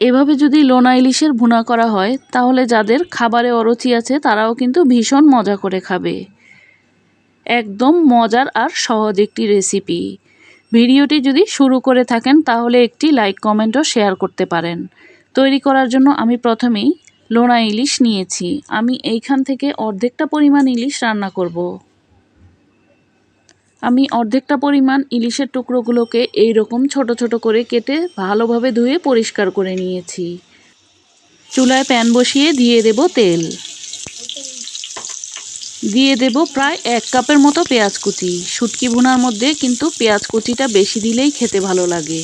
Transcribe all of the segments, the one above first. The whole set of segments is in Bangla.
এভাবে যদি লোনা ইলিশের ভুনা করা হয়, তাহলে যাদের খাবারে অরুচি আছে, তারাও কিন্তু ভীষণ মজা করে খাবে। একদম মজার আর সহজ একটি রেসিপি ভিডিওটি যদি শুরু করে থাকেন, তাহলে একটি লাইক কমেন্টও শেয়ার করতে পারেন। তৈরি করার জন্য আমি প্রথমেই লোনা ইলিশ নিয়েছি। আমি এইখান থেকে অর্ধেকটা পরিমাণ ইলিশ রান্না করব। আমি অর্ধেকটা পরিমাণ ইলিশের টুকরোগুলোকে এই রকম ছোট ছোট করে কেটে ভালোভাবে ধুয়ে পরিষ্কার করে নিয়েছি। চুলায় প্যান বসিয়ে দিয়ে দেব তেল। দিয়ে দেব প্রায় এক কাপের মতো পেঁয়াজ কুচি। শুটকি ভুনার মধ্যে কিন্তু পেঁয়াজ কুচিটা বেশি দিলেই খেতে ভালো লাগে।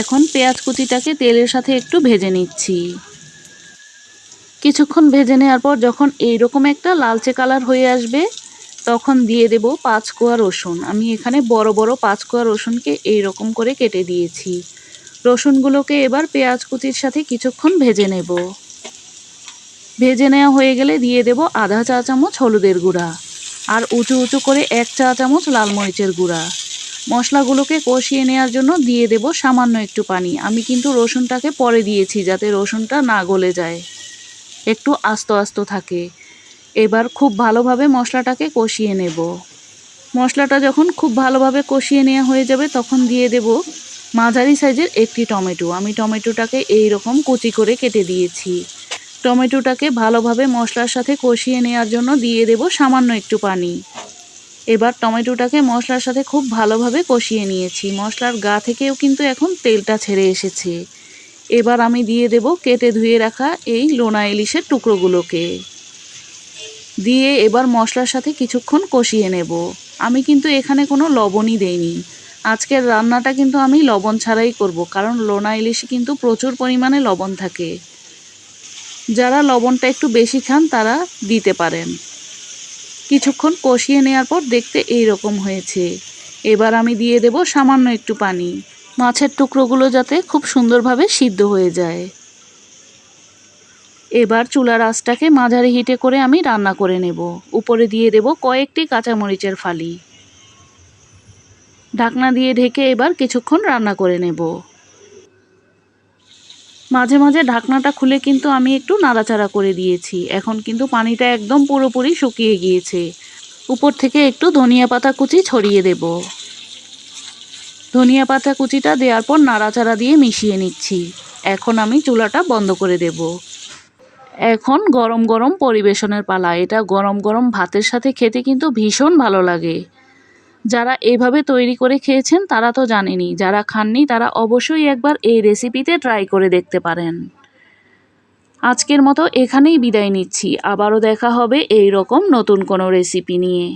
এখন পেঁয়াজ কুচিটাকে তেলের সাথে একটু ভেজে নিচ্ছি। কিছুক্ষণ ভেজে নেওয়ার পর যখন এইরকম একটা লালচে কালার হয়ে আসবে তখন দিয়ে দেব পাঁচ কোয়া রসুন। আমি এখানে বড় বড় পাঁচ কোয়া রসুনকে এই রকম করে কেটে দিয়েছি। রসুনগুলোকে এবার পেঁয়াজ কুচির সাথে কিছুক্ষণ ভেজে নেব। ভেজে নেওয়া হয়ে গেলে দিয়ে দেব আধা চা চামচ হলুদের গুঁড়া আর উঁচু উঁচু করে এক চা চামচ লাল মরিচের গুঁড়া। মশলাগুলোকে কষিয়ে নেওয়ার জন্য দিয়ে দেব সামান্য একটু পানি। আমি কিন্তু রসুনটাকে পরে দিয়েছি যাতে রসুনটা না গলে যায়। একটু আস্ত আস্ত থাকে। এবার খুব ভালোভাবে মশলাটাকে কষিয়ে নেব। মশলাটা যখন খুব ভালোভাবে কষিয়ে নেওয়া হয়ে যাবে, তখন দিয়ে দেব মাঝারি সাইজের একটি টমেটো। আমি টমেটোটাকে এই রকম কুচি করে কেটে দিয়েছি। টমেটোটাকে ভালোভাবে মশলার সাথে কষিয়ে নেওয়ার জন্য দিয়ে দেব সামান্য একটু পানি। এবার টমেটোটাকে মশলার সাথে খুব ভালোভাবে কষিয়ে নিয়েছি। মশলার গা থেকেও কিন্তু এখন তেলটা ছেড়ে এসেছে। এবার আমি দিয়ে দেব কেটে ধুয়ে রাখা এই লোনা ইলিশের টুকরোগুলোকে। দিয়ে এবার মশলার সাথে কিছুক্ষণ কষিয়ে নেব। আমি কিন্তু এখানে কোনো লবণই দেইনি। আজকের রান্নাটা কিন্তু আমি লবণ ছাড়াই করব, কারণ লোনা ইলিশে কিন্তু প্রচুর পরিমাণে লবণ থাকে। যারা লবণটা একটু বেশি খান, তারা দিতে পারেন। কিছুক্ষণ কষিয়ে নেওয়ার পর দেখতে এই রকম হয়েছে। এবার আমি দিয়ে দেব সামান্য একটু পানি। মাছের টুকরোগুলো যাতে খুব সুন্দরভাবে সিদ্ধ হয়ে যায়। এবার চুলার আঁচটাকে মাঝারি হিটে করে আমি রান্না করে নেব। উপরে দিয়ে দেব কয়েকটি কাঁচামরিচের ফালি। ঢাকনা দিয়ে ঢেকে এবার কিছুক্ষণ রান্না করে নেব। মাঝে মাঝে ঢাকনাটা খুলে কিন্তু আমি একটু নাড়াচাড়া করে দিয়েছি। এখন কিন্তু পানিটা একদম পুরোপুরি শুকিয়ে গিয়েছে। উপর থেকে একটু ধনিয়া পাতা কুচি ছড়িয়ে দেব। ধনিয়া পাতা কুচিটা দেওয়ার পর নাড়াচাড়া দিয়ে মিশিয়ে নিচ্ছি। এখন আমি চুলাটা বন্ধ করে দেব। এখন গরম গরম পরিবেশনের পালা। এটা গরম গরম ভাতের সাথে খেতে কিন্তু ভীষণ ভালো লাগে। যারা এভাবে তৈরি করে খেয়েছেন, তারা তো জানেনি যারা খাননি, তারা অবশ্যই একবার এই রেসিপিতে ট্রাই করে দেখতে পারেন। আজকের মতো এখানেই বিদায় নিচ্ছি। আবারও দেখা হবে এই রকম নতুন কোনো রেসিপি নিয়ে।